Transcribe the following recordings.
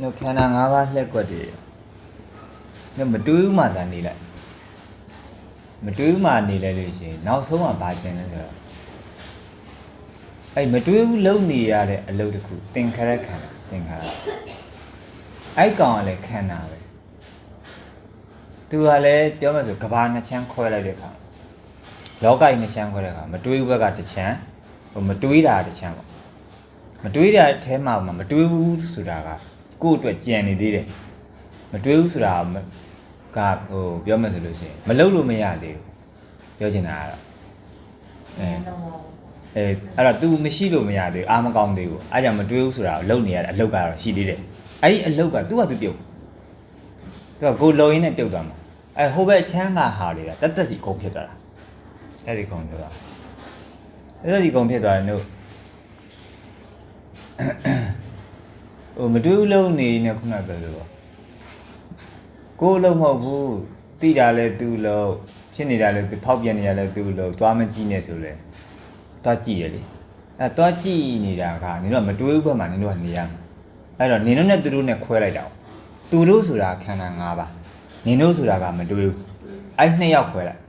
ညခန္ဓာ၅ပါးလှက်ကွက်တွေညမတွေးဘူးမှသာနေလိုက်မတွေးဘူးမှနေလိုက်လို့ရှိရင်နောက်ဆုံးမှဘာကျင်လဲဆိုတော့အဲ့မတွေးဘူးလုံနေရတဲ့အလုပ်တစ်ခုသင်္ခါရခန္ဓာသင်္ခါရအဲ့ကောင်ကလည်းခန္ဓာပဲသူကလည်းပြောမှဆိုကဘာနှစ်ချမ်းခွဲလိုက်တဲ့အခါလောကကြီးနှစ်ချမ်းခွဲတဲ့အခါမတွေးဘူးဘက်ကတစ်ချမ်းဟိုမတွေးတာတစ်ချမ်းပေါ့မတွေးတာအဲထဲမှာမတွေးဘူးဆိုတာက ကိုယ့်အတွက်ကြံနေသေးတယ်မတွေးဘူးဆိုတာကမကဟိုပြောမှဆိုလို့ရှိရင်မလုပ်လို့မရသေးဘူးပြောချင်တာကတော့အဲ အဲအဲ့တော့ तू မရှိလို့မရသေးဘူးအာမကောင်းသေးဘူးအားကြောင့်မတွေးဘူးဆိုတာကိုလုံနေရတဲ့အလုပ်ကတော့ရှိသေးတယ်အဲ့ဒီအလုပ်က तू က तू ပြုတ်သူကကိုလုံရင်းနဲ့ပြုတ်သွားမှာအဲဟိုဘက်ချမ်းသာဟာတွေကတက်တက်စီကုန်ဖြစ်သွားတာအဲ့ဒီကုန်ဖြစ်သွားတက်တက်စီကုန်ဖြစ်သွားတယ်တို့ ဟိုမတွေ့ဘူးလုံးနေနေခုနပြောလို့ပေါ့ကိုယ်လုံးမဟုတ်ဘူးတိတာလဲသူ့လုံးဖြစ်နေတာလဲသူဖောက်ပြန်နေရလဲသူ့လုံးသွားမကြည့်နဲ့ဆိုလဲသွားကြည့်ရလေအဲသွားကြည့်နေတာကနင်တို့ကမတွေးဘူးဘက်မှာနင်တို့ကနေရမှာအဲ့တော့နင်တို့နဲ့သူတို့နဲ့ခွဲလိုက်တာသူတို့ဆိုတာခန္ဓာ၅ပါးနင်တို့ဆိုတာကမတွေးဘူးအဲ့နှစ်ယောက်ခွဲလိုက်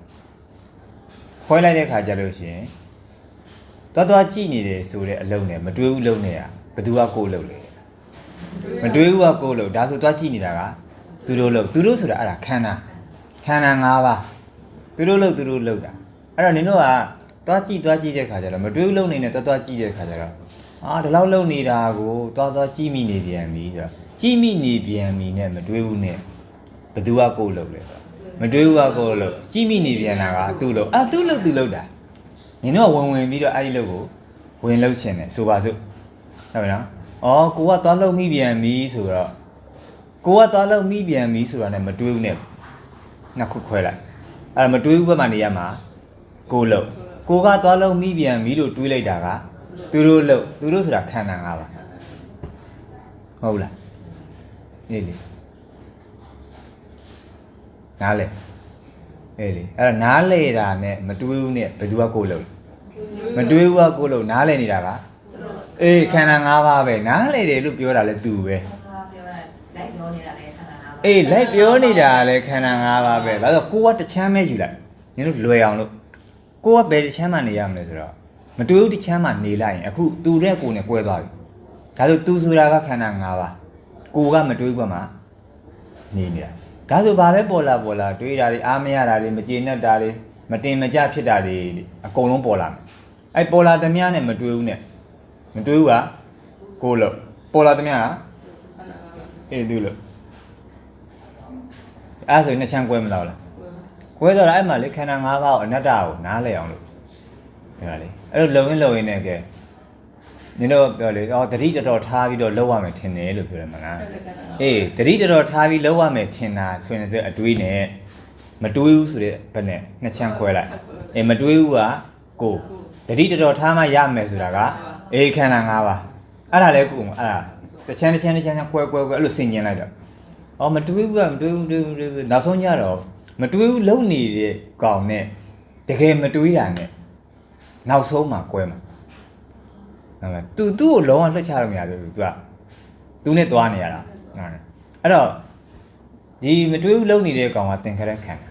ခွဲလိုက်တဲ့ခါကျလို့ရှိရင်သွားသွားကြည့်နေတယ်ဆိုတဲ့အလုံးနဲ့မတွေးဘူးလုံးနဲ့ကဘသူကကိုယ်လုံးလဲ မတွေးဘူးကကိုယ်လုံးဒါဆိုသွားကြည့်နေတာကသူတို့လုံးသူတို့ဆိုတာအဲ့ဒါခန္ဓာခန္ဓာ၅ပါးသူတို့လုံးသူတို့လုံးတာအဲ့တော့နင်တို့ကသွားကြည့်သွားကြည့်တဲ့ခါကျတော့မတွေးလုံးနေနဲ့သွားသွားကြည့်တဲ့ခါကျတော့အာဒီလောက်လုံနေတာကိုသွားသွားကြည့်မိနေပြန်ပြီဆိုတော့ကြည့်မိနေပြန်ပြီနဲ့မတွေးဘူးနဲ့ဘသူကကိုယ်လုံလဲဆိုတော့မတွေးဘူးကကိုယ်လုံကြည့်မိနေပြန်တာကသူ့လုံအာသူ့လုံသူ့လုံတာနင်တို့ကဝင်ဝင်ပြီးတော့အဲ့ဒီလုံကိုဝင်လုံချင်တယ်ဆိုပါစို့ဟုတ်ပြီနော် အော်ကိုကသွားလုံမိပြန်ပြီဆိုတော့ကိုကသွားလုံမိပြန်ပြီဆိုတာနဲ့မတွေးဘူးနဲ့နှစ်ခုခွဲလိုက်အဲ့ဒါမတွေးဘူးဘက်မှာနေရမှာကိုယ်လုံကိုကသွားလုံးမိပြန်ပြီလို့တွေးလိုက်တာကသူတို့လို့သူတို့ဆိုတာခန္ဓာ၅ပါးဟုတ်လားအေးလေနားလေအေးလေအဲ့တော့နားလေတာနဲ့မတွေးဘူးနဲ့ဘယ်သူကကိုလို့မတွေးဘူးကကိုလို့နားလေနေတာက အေးခန္ဓာ၅ပါးပဲနားလေတယ်လို့ပြောတာလဲသူပဲပြောတာလိုက်ပြောနေတာလည်းခန္ဓာနာအေးလိုက်ပြောနေတာလဲခန္ဓာ၅ပါးပဲဒါဆိုကိုကတစ်ချမ်းပဲယူလိုက်နင်တို့လွယ်အောင်လို့ကိုကဘယ်တစ်ချမ်းမှနေရမလဲဆိုတော့မတူဘူးတစ်ချမ်းမှနေလိုက်ရင်အခုသူတဲ့ကိုနဲ့ကွဲသွားပြီဒါဆိုသူဆိုတာကခန္ဓာ၅ပါးကိုကမတွေးဘူးမှနေနေတာဒါဆိုဘာပဲပေါ်လာပေါ်လာတွေးတာတွေအားမရတာတွေမကျေနပ်တာတွေမတင်မကြဖြစ်တာတွေအကုန်လုံးပေါ်လာမယ်အဲ့ပေါ်လာသမျှနဲ့မတွေးဘူးနဲ့ မတွေးဘူးကကိုလို့ပေါ်လာသမျှကအေးသူလို့အဲ့ဆိုရင်နှစ်ချမ်းကွဲမလားလားကွဲတော့အဲ့မှာလေခန္ဓာ၅ပါးကိုအနတ္တကိုနားလည်အောင်လို့ပြောတာလေအဲ့လိုလုံရင်းလုံရင်းနဲ့ကဲနင်တို့ပြောလေအော်တတိတော်တော်ထားပြီးတော့လုံရမယ်ထင်တယ်လို့ပြောတယ်မလားအေးတတိတော်တော်ထားပြီးလုံရမယ်ထင်တာဆိုရင်စအတွေးနဲ့မတွေးဘူးဆိုတဲ့ဘက်နဲ့နှစ်ချမ်းခွဲလိုက်အေးမတွေးဘူးကကိုတတိတော်တော်ထားမှရမယ်ဆိုတာက အေးခန္ဓာ၅ပါးအဲ့ဒါလဲကိုအဲ့ဒါတစ်ချမ်းတစ်ချမ်းတစ်ချမ်းကွဲကွဲကွဲအဲ့လိုဆင်ကျင်လိုက်တော့အော်မတွေးဘူးကမတွေးဘူးတွေးဘူးတွေးဘူးနောက်ဆုံးကြတော့ မတွေးဘူးလုံနေတဲ့ကောင်နဲ့တကယ်မတွေးတာနဲ့နောက်ဆုံးမှကွဲမှာဟုတ်လား तू သူ့ကိုလုံးဝလှည့်ချလို့မရဘူး तू က तू နဲ့သွားနေရတာဟုတ်လားအဲ့တော့ဒီမတွေးဘူးလုံနေတဲ့ကောင်ကသင်္ခါရခန္ဓာ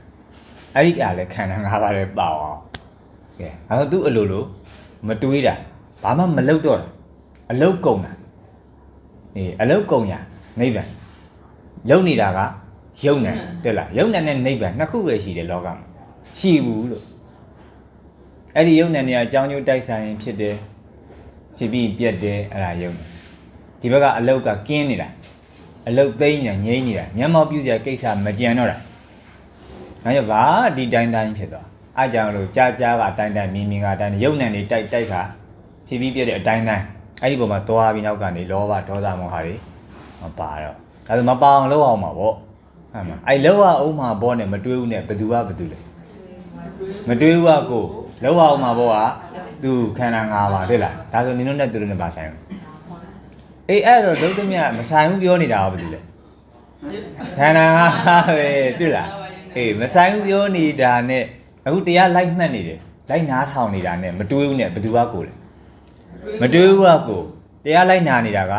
အဲ့ဒီကလည်းခန္ဓာ၅ပါးလည်းပါအောင်ကဲအဲ့တော့ तू အလိုလိုမတွေးတာ ဘာမှမလုပ်တော့တာအလုတ်ကုန်တာအေးအလုတ်ကုန်ရနိဗ္ဗာန်လုံနေတာကယုံတယ်တဲ့လားယုံတယ်နဲ့နိဗ္ဗာန်နှစ်ခုပဲရှိတယ်လောကမှာရှိဘူးလို့အဲ့ဒီယုံတယ်နေရာအကြောင်းကျိုးတိုက်ဆိုင်ရင်ဖြစ်တယ်ဖြစ်ပြီးပြက်တယ်အဲ့ဒါယုံတယ်ဒီဘက်ကအလုတ်ကကင်းနေတာအလုတ်သိမ့်နေငြိမ့်နေတာမျက်မှောက်ပြုစရာကိစ္စမကြံတော့တာဒါကြောင့်ဘာဒီတိုင်းတိုင်းဖြစ်သွားအားကြောင့်လို့ကြာကြာကအတိုင်းတိုင်းမြင်မြင်ကအတိုင်းယုံတယ်နေတိုက်တိုက်ခါ ဖြစ်ပြီးပြက်တဲ့အတိုင်းတိုင်းအဲ့ဒီပုံမှာသွားပြီးနောက်ကနေလောဘဒေါသမောဟတွေမပါတော့ဒါဆိုမပါအောင်လုပ်အောင်ပါဗောဟမ်မအဲ့လောက်အောင်မှာဘောနဲ့မတွေးဘူးနဲ့ဘယ်သူကဘယ်သူလဲမတွေးဘူးကကိုလောက်အောင်မှာဘောကသူခန္ဓာ၅ပါးတဲ့လားဒါဆိုနင်တို့နဲ့သူတို့နဲ့ပါဆိုင်အေးအဲ့တော့ဒုက္ခမြမဆိုင်ဘူးပြောနေတာကဘယ်သူလဲခန္ဓာ၅ပါးပဲတွေ့လားအေးမဆိုင်ဘူးပြောနေတာနဲ့အခုတရားလိုက်မှတ်နေတယ်လိုက်နားထောင်နေတာနဲ့မတွေးဘူးနဲ့ဘယ်သူကကိုလဲ မတွေးဘူးကကိုတရားလိုက်နာနေတာက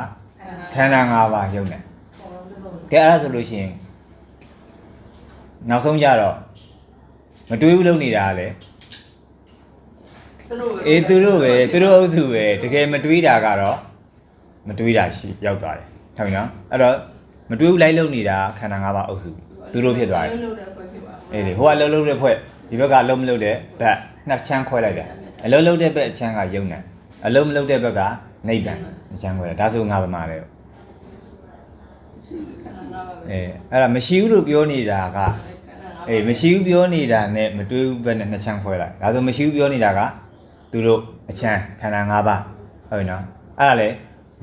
ခန္ဓာ၅ပါးရုပ်နဲ့ကဲအဲ့ဒါဆိုလို့ရှိရင်နောက်ဆုံးကြတော့မတွေးဘူးလုပ်နေတာကလေသူတို့အေးသူတို့ပဲသူတို့အုပ်စုပဲတကယ်မတွေးတာကတော့မတွေးတာရှိရောက်သွားတယ်ဟုတ်ပြီနော်အဲ့တော့မတွေးဘူးလိုက်လုပ်နေတာခန္ဓာ၅ပါးအုပ်စုသူတို့ဖြစ်သွားတယ်လို့တဲ့ဖွဲ့ဖြစ်ပါအေးလေဟိုကလှုပ်လှုပ်တဲ့ဖွဲ့ဒီဘက်ကလှုပ်မလှုပ်တဲ့ဘက်နှစ်ချမ်းခွဲလိုက်တယ်အလှုပ်လှုပ်တဲ့ဘက်အချမ်းကယုံတယ် အလှုပ်မလှုပ်တဲ့ဘက်ကနေဗ္ဗာန်အချမ်းခွဲတယ်ဒါဆိုငါဗမာလေရှိခန္ဓာငါးပါပဲအေးအဲ့ဒါမရှိဘူးလို့ပြောနေတာကခန္ဓာငါးပါအေးမရှိဘူးပြောနေတာနဲ့မတွေးဘူးဘက်နဲ့နှစ်ချမ်းခွဲလိုက်ဒါဆိုမရှိဘူးပြောနေတာကသူတို့အချမ်းခန္ဓာ၅ပါးဟုတ်ပြီနော်အဲ့ဒါလေ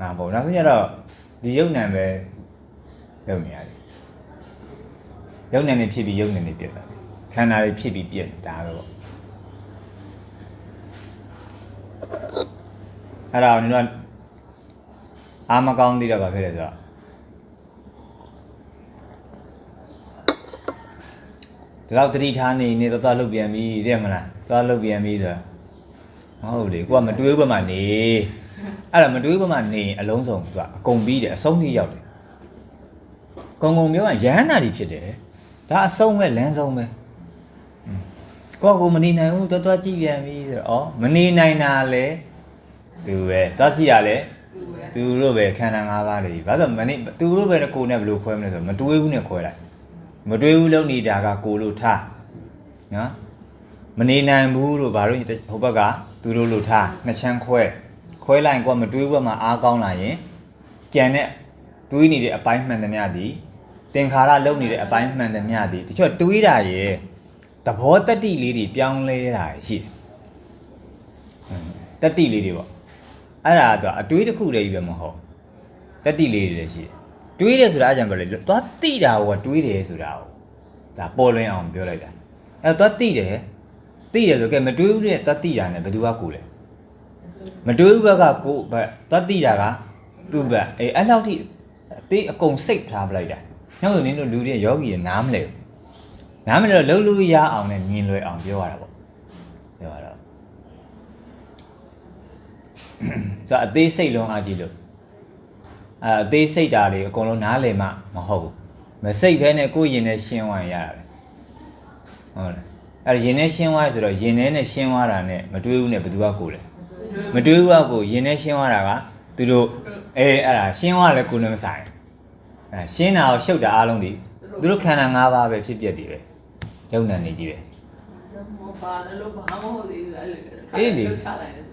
ငါပေါ့နောက်ဆုံးကျတော့ဒီယုံနံပဲလုပ်နေရတယ်ယုံနံနေဖြစ်ပြီးယုံနံနေပြတ်တယ်ခန္ဓာတွေဖြစ်ပြီးပြတ်ဒါပဲပေါ့ အဲ့ဒါကိုကျွန်တော်အာမကောင်းသေးတော့ဗာဖြစ်တယ်ဆိုတော့ဒီတော့သတိထားနေနေတော့သွားလုတ်ပြန်ပြီသိရမလားသွားလုတ်ပြန်ပြီဆိုတော့မဟုတ်လေကိုကမတွေးဘက်မှာနေအဲ့ဒါမတွေးဘက်မှာနေရင်အလုံးစုံသူကအကုန်ပြီးတယ်အဆုံးထိရောက်တယ်ကုံကုံပြောရင်ရဟန္တာတွေဖြစ်တယ်ဒါအဆုံးပဲလမ်းဆုံးပဲอืมကိုကကိုမနေနိုင်ဘူးသွားသွားကြည့်ပြန်ပြီဆိုတော့ဩမနေနိုင်တာလေ သူပဲသွားကြည့်ရလဲသူပဲသူတို့ပဲခန္ဓာ၅ပါးတွေဘာလို့မနေသူတို့ပဲကိုယ်နဲ့ဘယ်လိုခွဲမလဲဆိုတော့မတွေးဘူးနဲ့ခွဲလိုက်မတွေးဘူးလုံနေတာကကိုလို့ထားနော်မနေနိုင်ဘူးလို့ဘာလို့ဟိုဘက်ကသူတို့လို့ထားနှစ်ချမ်းခွဲခွဲလိုက်ရင်ကိုကမတွေးဘူးမှာအားကောင်းလာရင်ကြံတဲ့တွေးနေတဲ့အပိုင်းမှန်သမျှသည်သင်္ခါရလုံနေတဲ့အပိုင်းမှန်သမျှသည်တချို့တွေးတာရဲ့သဘောတတ္တိလေးတွေပြောင်းလဲတာရှိတယ်ဟွန်းတတ္တိလေးတွေပေါ့ အဲ့ဒါတော့အတွေးတစ်ခုတည်းကြီးပဲမဟုတ်တတိလေးတွေလည်းရှိတယ်တွေးတယ်ဆိုတာအကြောင်းပြောလေသွားတိတာဟိုကတွေးတယ်ဆိုတာဟိုဒါပေါ်လွင်အောင်ပြောလိုက်တာအဲ့တော့သွားတိတယ်တိတယ်ဆိုကဲမတွေးဘူးတဲ့သွားတိတာနဲ့ဘယ်သူကကိုလဲမတွေးဘူးဘက်ကကိုဘက်သွားတိတာကသူ့ဘက်အေးအဲ့လောက်ထိအသေးအကုန်စိတ်ထားပလိုက်တာညောင်းဆိုနင်းတို့လူတွေယောဂီရနားမလဲဘူးနားမလဲတော့လှုပ်လို့ရအောင်နဲ့မြင်လွယ်အောင်ပြောရတာပေါ့ပြောရတော့ သူအသေးစိတ်လုံးအားကြီးလို့အဲအသေးစိတ်တာတွေအကုန်လုံးနားလည်မှမဟုတ်ဘူးမစိတ်ဘဲနဲ့ကိုယ်ရင်နဲ့ရှင်းသွားရင်ရတာပဲဟုတ်လားအဲရင်နဲ့ရှင်းသွားဆိုတော့ရင်ထဲနဲ့ရှင်းသွားတာနဲ့မတွေးဘူးနဲ့ဘယ်သူကကိုယ်လဲမတွေးဘူးကကိုယ်ရင်နဲ့ရှင်းသွားတာကသူတို့အဲအဲ့ဒါရှင်းသွားလဲကိုယ်နဲ့မဆိုင်အဲရှင်းတာကိုရှုပ်တာအားလုံးဒီသူတို့ခန္ဓာ၅ပါးပဲဖြစ်ပြက်တည်ပဲယုံနံနေကြီးပဲမပါလို့ဘာမှမဟုတ်သေးဘူးအဲ့လိုအေးလေလှုပ်ချလိုက်တယ်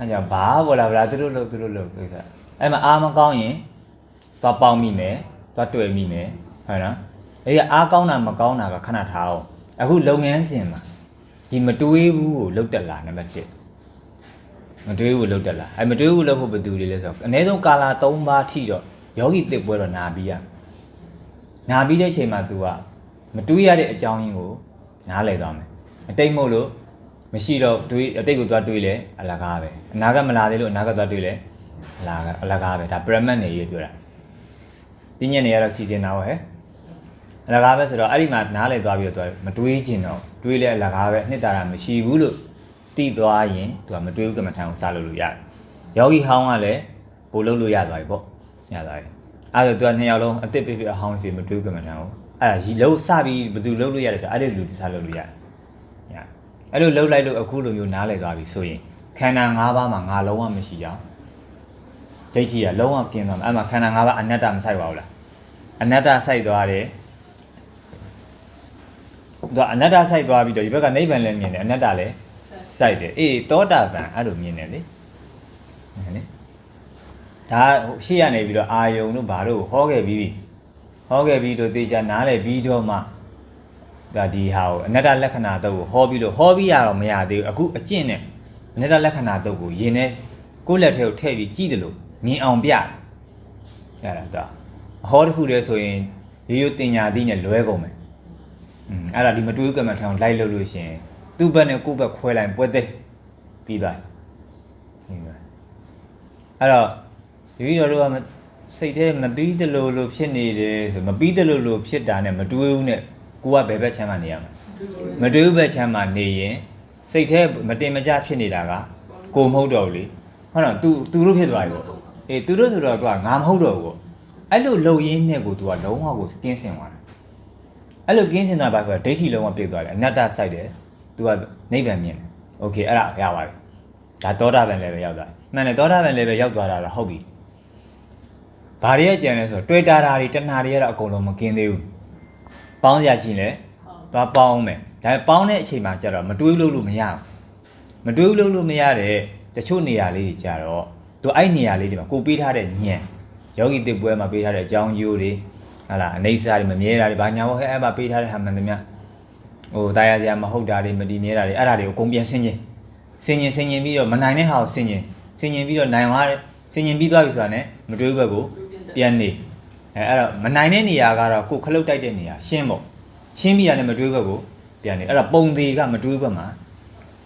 အဲကြောင့်ဘာပေါ်လာဗလားသူတို့လို့သူတို့လို့ကိစ္စအဲ့မှာအားမကောင်းရင်သွားပေါင်းမိမယ်သွားတွေ့မိမယ်ဟုတ်နော်အဲ့ဒီအားကောင်းတာမကောင်းတာကခဏထားအောင်အခုလုပ်ငန်းစဉ်မှာဒီမတွေးဘူးကိုလုတ်တက်လာနံပါတ်1မတွေးဘူးကိုလုတ်တက်လာအဲ့မတွေးဘူးလုတ်ဖို့ဘယ်သူတွေလဲဆိုတော့အနည်းဆုံးကာလာ3ပါးထိတော့ယောဂီတစ်ပွဲတော့နာပြီးရနာပြီးတဲ့အချိန်မှာ तू ကမတွေးရတဲ့အကြောင်းရင်းကိုနားလည်သွားမယ်အတိတ်မို့လို့ မရှိတော့တွေးအတိတ်ကိုသွားတွေးလဲအလကားပဲအနာကမလာသေးလို့အနာကသွားတွေးလဲအလာကအလကားပဲဒါ pyramid နေရေးပြောတာပြညက်နေရတော့စီစဉ်တာဟောဟဲ့အလကားပဲဆိုတော့အဲ့ဒီမှာနားလဲသွားပြီးတော့သူကမတွေးကျင်တော့တွေးလဲအလကားပဲနှစ်တာတာမရှိဘူးလို့တိသွားရင်သူကမတွေးဘူးကမ္မထံကိုစလုပ်လို့ရတယ်ယောဂီဟောင်းကလည်းပို့လုပ်လို့ရသွားပြီပေါ့ရသွားပြီအဲ့တော့သူကနှစ်ယောက်လုံးအစ်စ်ပြပြအဟောင်းဖြစ်မတွေးဘူးကမ္မထံကိုအဲ့ဒါရီလုံးစပြီးဘယ်သူလုပ်လို့ရတယ်ဆိုအဲ့ဒီလူဒီစားလုပ်လို့ရတယ်။ညာ အဲ့လိုလှုပ်လိုက်လို့အခုလိုမျိုးနားလည်သွားပြီဆိုရင်ခန္ဓာ၅ပါးမှာငါလုံးဝမရှိအောင်ဒိဋ္ဌိကလုံးဝကင်းသွားမှာအဲ့မှာခန္ဓာ၅ပါးအနတ္တမဆိုင်ပါဘူးလား။အနတ္တဆိုင်သွားတယ်။ဒါအနတ္တဆိုင်သွားပြီးတော့ဒီဘက်ကနိဗ္ဗာန်လည်းမြင်တယ်အနတ္တလည်းစိုက်တယ်။အေးသောတာပန်အဲ့လိုမြင်တယ်လေ။ဟုတ်လေ။ဒါဟိုရှေ့ရနေပြီးတော့အာယုံတို့ဘာတို့ဟောခဲ့ပြီးပြီ။ဟောခဲ့ပြီးတော့တေချာနားလည်ပြီးတော့မှ ဒါဒီဟာကိုအနတ္တလက္ခဏာတုတ်ကိုဟောပြီးလို့ဟောပြီးရတော့မရသေးဘူးအခုအကျင့်နဲ့အနတ္တလက္ခဏာတုတ်ကိုယင်နဲ့ကိုယ့်လက်ထဲကိုထည့်ပြီးကြည့်တယ်လို့မြင်အောင်ပြတယ်အဲ့ဒါတော့အဟောတစ်ခုတည်းဆိုရင်ရိုးရိုးတင်ညာသီးနဲ့လွဲကုန်မယ်อืมအဲ့ဒါဒီမတွေးကမ္မထံကိုလိုက်လို့လို့ရှရင်သူ့ဘက်နဲ့ကိုယ့်ဘက်ခွဲလိုက်ပွဲသိပြီးသွားပြီးသွားအဲ့တော့ဒီဗီဒီယိုတော့ကမစိတ်ထဲမပြီးတလို့လို့ဖြစ်နေတယ်ဆိုမပြီးတလို့လို့ဖြစ်တာနဲ့မတွေးဘူးနဲ့ ကိုကဘယ်ဘက်ချမ်းမှနေရမှာ မတွေးဘူးပဲချမ်းမှာနေရင်စိတ်แท้မတင်မကြဖြစ်နေတာကကိုမဟုတ်တော့ဘူးလေဟုတ်တော့ तू तू တို့ဖြစ်သွားပြီပေါ့အေး तू တို့ဆိုတော့ तू ကငါမဟုတ်တော့ဘူးပေါ့ အဲ့လိုလုံရင်းနဲ့ကို तू ကလုံးဝကိုကင်းစင်သွားတာအဲ့လိုကင်းစင်တာဘာဖြစ်လဲဒိဋ္ဌိလုံးဝပြည့်သွားတယ်အနတ္တစိုက်တယ် तू ကနိဗ္ဗာန်မြင်တယ်โอเคအဲ့ဒါရပါပြီဒါသောတာပန်လည်းပဲရောက်သွားတယ်မှန်တယ်သောတာပန်လည်းပဲရောက်သွားတာတော့ဟုတ်ပြီဘာတွေကကြံလဲဆိုတော့တွေ့တာတာတွေတဏှာတွေကတော့အကုန်လုံးမကင်းသေးဘူး ပေါင်းရရှိလဲဟုတ်သွားပေါင်းမယ်ဒါပေမဲ့ပေါင်းတဲ့အချိန်မှာကျတော့မတွေးလို့လို့မရဘူးမတွေးလို့လို့မရတဲ့တချို့နေရာလေးတွေကြတော့သူအဲ့နေရာလေးတွေမှာကိုပေးထားတဲ့ညံယောဂီတစ်ပွဲမှာပေးထားတဲ့အကြောင်းကျိုးတွေဟာလာအနေစာတွေမမြဲတာတွေဘာညာဘောဟဲ့အဲ့မှာပေးထားတဲ့ဟာမှန်သမျှဟိုတာယာစရာမဟုတ်တာတွေမတည်မြဲတာတွေအဲ့ဒါတွေကိုအကုန်ပြန်ဆင်းခြင်းဆင်းခြင်းဆင်းခြင်းပြီးတော့မနိုင်တဲ့ဟာကိုဆင်းခြင်းဆင်းခြင်းပြီးတော့နိုင်သွားတယ်ဆင်းခြင်းပြီးသွားပြီဆိုတာ ਨੇ မတွေးဘက်ကိုပြန်နေ အဲအဲ့တော့မနိုင်တဲ့နေရာကတော့ကိုယ်ခလုတ်တိုက်တဲ့နေရာရှင်းပေါ့ရှင်းပြီးရတယ်မတွေးဘက်ကိုပြန်နေအဲ့တော့ပုံသေးကမတွေးဘက်မှာ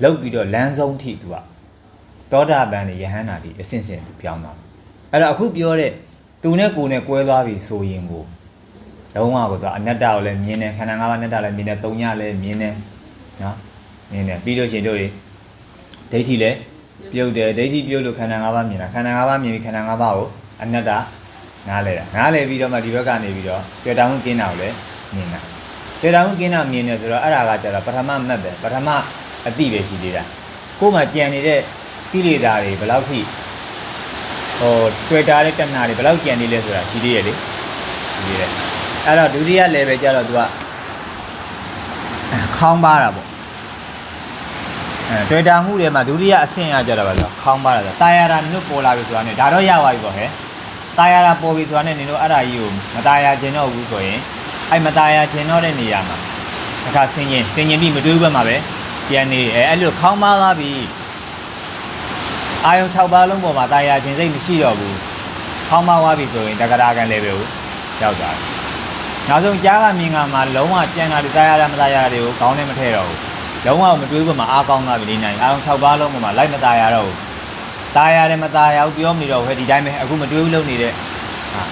လောက်ပြီးတော့လမ်းဆုံးထိသူကသောတာပန်နေယဟန္တာဒီအစင်စင်သူပြောင်းသွားအဲ့တော့အခုပြောတဲ့သူနဲ့ကိုယ်နဲ့ကွဲသွားပြီဆိုရင်ကိုလုံးဝကိုသူကအနတ္တကိုလည်းမြင်တယ်ခန္ဓာ၅ပါးအနတ္တလည်းမြင်တယ်သုံးညလည်းမြင်တယ်နော်မြင်တယ်ပြီးလို့ရှိရင်တို့တွေဒိဋ္ဌိလည်းပြုတ်တယ်ဒိဋ္ဌိပြုတ်လို့ခန္ဓာ၅ပါးမြင်တာခန္ဓာ၅ပါးမြင်ပြီးခန္ဓာ၅ပါးကိုအနတ္တ နားလဲတာနားလဲပြီးတော့မှဒီဘက်ကနေပြီးတော့တွေ့တာမှုကင်းတာကိုလည်းမြင်တာတွေ့တာမှုကင်းတာမြင်တယ်ဆိုတော့အဲ့ဒါကကျတော့ပထမမတ်ပဲပထမအတိပဲရှိသေးတာကိုယ်မှကြံနေတဲ့ကိလေသာတွေဘယ်လောက်ထိဟိုတွေ့တာတဲ့တဏှာတွေဘယ်လောက်ကြံနေလဲဆိုတာရှိသေးရဲ့လေရှိသေးတယ်အဲ့တော့ဒုတိယ level ကျတော့ तू ကခေါင်းပါတာပေါ့အဲတွေ့တာမှုတွေမှာဒုတိယအဆင့်ရကြတော့ပါဆိုခေါင်းပါတာဆိုတာတာယာတာနင်တို့ပေါ်လာပြီဆိုတာ ਨੇ ဒါတော့ရသွားပြီပေါ့ဟဲ့ ตายရပေါ်ပြီဆိုတာနဲ့နင်တို့အဲ့ဒါကြီးကိုမตายရခြင်းတော့ဘူးဆိုရင်အဲ့မตายရခြင်းတော့တဲ့နေရာမှာအခါဆင်းရင်ဆင်းရင်ပြီးမတွေးဘက်မှာပဲပြန်နေအဲအဲ့လိုခေါင်းပါသွားပြီအာယုံ6ပါးလုံးပေါ်မှာตายရခြင်းစိတ်မရှိတော့ဘူးခေါင်းပါသွားပြီဆိုရင်တက္ကရာကန် level ကိုရောက်သွားတယ်နောက်ဆုံးကြားကမြင်ကမှာလုံးဝကြံတာတွေตายရတာမตายရတာတွေကိုခေါင်းနဲ့မထည့်တော့ဘူးလုံးဝမတွေးဘက်မှာအားကောင်းသွားပြီလေးနိုင်အာယုံ6ပါးလုံးပေါ်မှာလိုက်မตายရတော့ဘူး ตายရတယ်မตายရဘူးပြောမနေတော့ဘူးဟဲ့ဒီတိုင်းပဲအခုမတွေးဘူးလုံးနေတဲ့ဟာ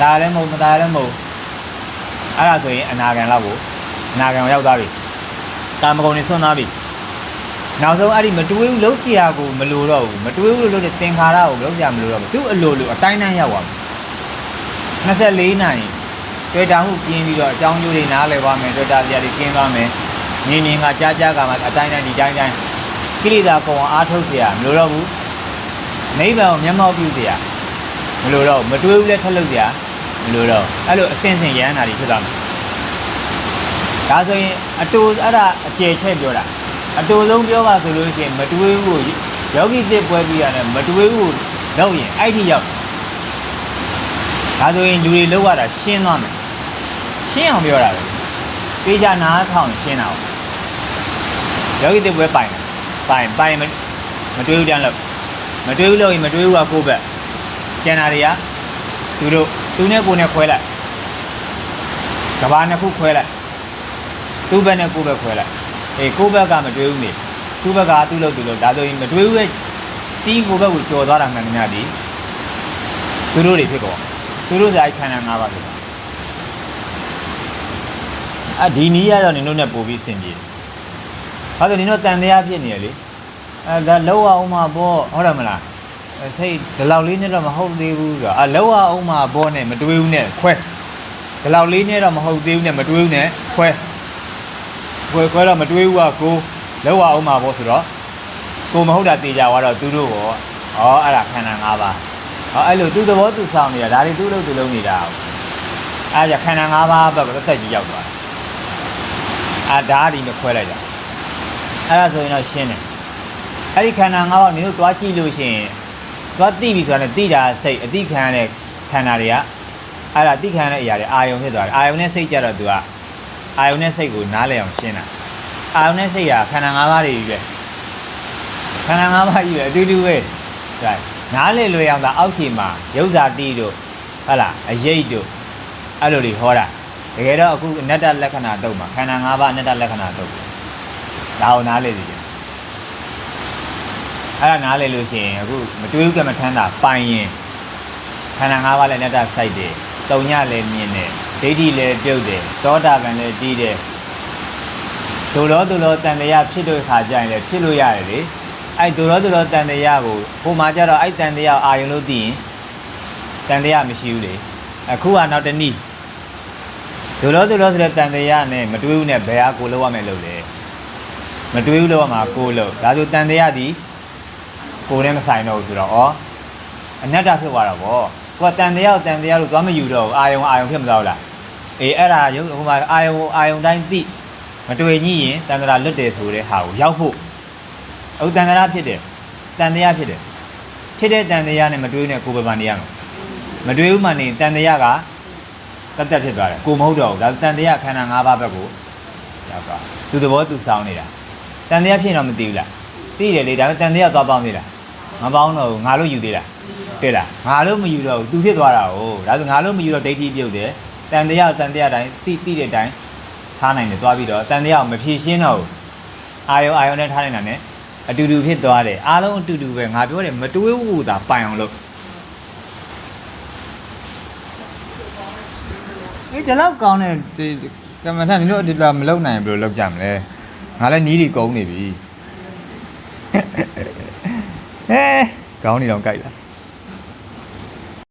ตายလည်းမဟုတ်မตายလည်းမဟုတ်အဲ့ဒါဆိုရင်အနာဂံလောက်ကိုအနာဂံကိုရောက်သွားပြီကာမဂုဏ်တွေဆွန့်သွားပြီနောက်ဆုံးအဲ့ဒီမတွေးဘူးလုံးစီယာကိုမလိုတော့ဘူးမတွေးဘူးလို့လို့တဲ့သင်္ခါရကိုလုံးစီယာမလိုတော့ဘူးသူ့အလိုလိုအတိုင်းတိုင်းရောက်သွားပြီ24နိုင်တွေ့တာမှုပြင်းပြီးတော့အကြောင်းကျိုးတွေနားလည်သွားမယ်တွေ့တာစရာတွေကျင်းသွားမယ်မြင်မြင်ကကြားကြားကမှအတိုင်းတိုင်းဒီတိုင်းတိုင်းကိလေသာကုံအောင်အားထုတ်เสียမလိုတော့ဘူး မိဘကိုမျက်မှောက်ပြုတရားမလို့တော့မတွေးဘူးလဲထွက်လို့တရားမလို့တော့အဲ့လိုအစင်စင်ရဟန္တာတွေဖြစ်သွားမယ်ဒါဆိုရင်အတူအဲ့ဒါအခြေချက်ပြောတာအတူဆုံးပြောပါဆိုလို့ရှိရင်မတွေးဘူးကိုယောဂီသစ်ပွဲပြီးရတယ်မတွေးဘူးလောက်ရင်အဲ့ဒီရောက်ဒါဆိုရင်လူတွေလောက်ရတာရှင်းသွားမယ်ရှင်းအောင်ပြောတာပဲပေးကြနားထောင်ရှင်းတာယောဂီသစ်ပွဲပိုင်ပိုင်ပိုင်မတွေးဘူးတန်းလို့ မတွေးဘူးလို့ရင်မတွေးဘူးကကိုယ့်ဘက်ကျန်တာတွေကသူတို့သူနဲ့ကိုယ်နဲ့ခွဲလိုက်ကဘာနှစ်ခုခွဲလိုက်သူ့ဘက်နဲ့ကိုယ့်ဘက်ခွဲလိုက်အေးကိုယ့်ဘက်ကမတွေးဘူးနေသူ့ဘက်ကသူ့လို့သူ့လို့ဒါဆိုရင်မတွေးဘူးရဲ့စီးကိုယ့်ဘက်ကိုကြော်သွားတာမှန်သမျှဒီသူတို့တွေဖြစ်ကုန်သူတို့ဇာတ်ခန္ဓာ၅ပါးဖြစ်သွားအဒီနီးရတော့နင်တို့နဲ့ပို့ပြီးဆင်ပြေတယ်ဘာလို့နင်တို့တန်တရားဖြစ်နေရလေ အဲဒါလောက်အောင်မှာပေါ့ဟုတ်တယ်မလားအဲစိတ်ဒီလောက်လေးနဲ့တော့မဟုတ်သေးဘူးဆိုတော့အလောက်အောင်မှာပေါ့နဲ့မတွေးဘူးနဲ့ခွဲဒီလောက်လေးနဲ့တော့မဟုတ်သေးဘူးနဲ့မတွေးဘူးနဲ့ခွဲခွဲခွဲတော့မတွေးဘူးကကိုလောက်အောင်မှာပေါ့ဆိုတော့ကိုမဟုတ်တာတေချာသွားတော့သူတို့ရောဩအဲ့ဒါခန္ဓာ၅ပါးဟောအဲ့လိုသူ့သဘောသူဆောင်နေတာဒါတွေသူ့လို့သူလုံးနေတာအဲ့ဒါခန္ဓာ၅ပါးဘက်ကတက်ကြီးရောက်သွားတယ်အာဒါဒီနဲ့ခွဲလိုက်တာအဲ့ဒါဆိုရင်တော့ရှင်းတယ် အဲ့ဒီခန္ဓာ၅ပါးမျိုးသွားကြည့်လို့ရှိရင်သွားသိပြီဆိုတာနဲ့သိတာစိတ်အတိခံရတဲ့ခန္ဓာတွေကအဲ့ဒါတိခံရတဲ့အရာတွေအာယုံဖြစ်သွားတယ်အာယုံနဲ့စိတ်ကြတော့သူကအာယုံနဲ့စိတ်ကိုနားလည်အောင်ရှင်းတာအာယုံနဲ့စိတ်ကခန္ဓာ၅ပါးတွေကြီးပဲခန္ဓာ၅ပါးကြီးပဲအတူတူပဲဒါနားလည်လွယ်အောင်သာအောက်ခြေမှာရုပ်စာတိတို့ဟုတ်လားအယိတ်တို့အဲ့လိုတွေဟောတာတကယ်တော့အခုအနတ္တလက္ခဏာတုတ်မှာခန္ဓာ၅ပါးအနတ္တလက္ခဏာတုတ်ပဲဒါကိုနားလည်စီတယ် အဲ့ဒါနားလေလို့ရှိရင်အခုမတွေးဘူးကမထမ်းတာပိုင်ရင်ခန္ဓာ၅ပါးလည်းနဲ့တာစိုက်တယ်တုံညလည်းမြင်တယ်ဒိဋ္ဌိလည်းပြုတ်တယ်သောတာပန်လည်းတီးတယ်ဒုလောဒုလောတန်တရားဖြစ်လို့ခါကြရင်လည်းဖြစ်လို့ရတယ်လေအဲ့ဒုလောဒုလောတန်တရားကိုဟိုမှာကြတော့အဲ့တန်တရားအာယုံလို့သိရင်တန်တရားမရှိဘူးလေအခုကနောက်တစ်နည်းဒုလောဒုလောဆိုတဲ့တန်တရားနဲ့မတွေးဘူးနဲ့ဘယ်ဟာကိုလောက်ရမယ်လို့လဲမတွေးဘူးလောက်ရမှာကိုလောက်ဒါဆိုတန်တရားဒီ ကိုနဲ့မဆိုင်တော့ဘူးဆိုတော့ဩအနတ္တဖြစ်သွားတာဗောကိုကတန်တရားကိုတန်တရားလို့သွားမယူတော့ဘူးအာယုံအာယုံဖြစ်မသွားဘူးလားအေးအဲ့ဒါရုပ်ဟိုမှာအာယုံအာယုံတိုင်းသိမတွေ့ညိရင်တန်တရားလွတ်တယ်ဆိုတဲ့ဟာကိုရောက်ဖို့အခုတန်တရားဖြစ်တယ်တန်တရားဖြစ်တယ်ဖြစ်တဲ့တန်တရားနဲ့မတွေးနဲ့ကိုယ်ပယ်ပန်နေရမှာမတွေ့ဘူးမှနေတန်တရားကတက်တက်ဖြစ်သွားတယ်ကိုမဟုတ်တော့ဘူးဒါတန်တရားခန္ဓာ၅ပါးဘက်ကိုရောက်သွားသူသဘောသူစောင်းနေတာတန်တရားဖြစ်တော့မသိဘူးလားသိတယ်လေဒါပေမဲ့တန်တရားသွားပေါင်းသေးလား မပေါင်းတော့ဘူးငါလို့ယူသေးလားတဲ့လားငါလို့မယူတော့ဘူးသူဖြစ်သွားတာ哦ဒါဆိုငါလို့မယူတော့ဒိဋ္ဌိပြုတ်တယ်တန်တရားတန်တရားတိုင်းသိသိတဲ့အတိုင်းထားနိုင်တယ်သွားပြီးတော့တန်တရားကိုမဖြည့်ရှင်းတော့ဘူးအာယုံအာယုံနဲ့ထားနိုင်တာ ਨੇ အတူတူဖြစ်သွားတယ်အားလုံးအတူတူပဲငါပြောတယ်မတွေးဘူးသာပိုင်အောင်လို့အေးဒီလောက်ကောင်းတဲ့ဒီကမ္မထန်ဒီလိုဒီလိုမလုပ်နိုင်ဘူးဘယ်လိုလုပ်ကြမလဲငါလည်းနီးတွေကုန်းနေပြီ ဟဲကောင်းနေတော့ကြိုက်လား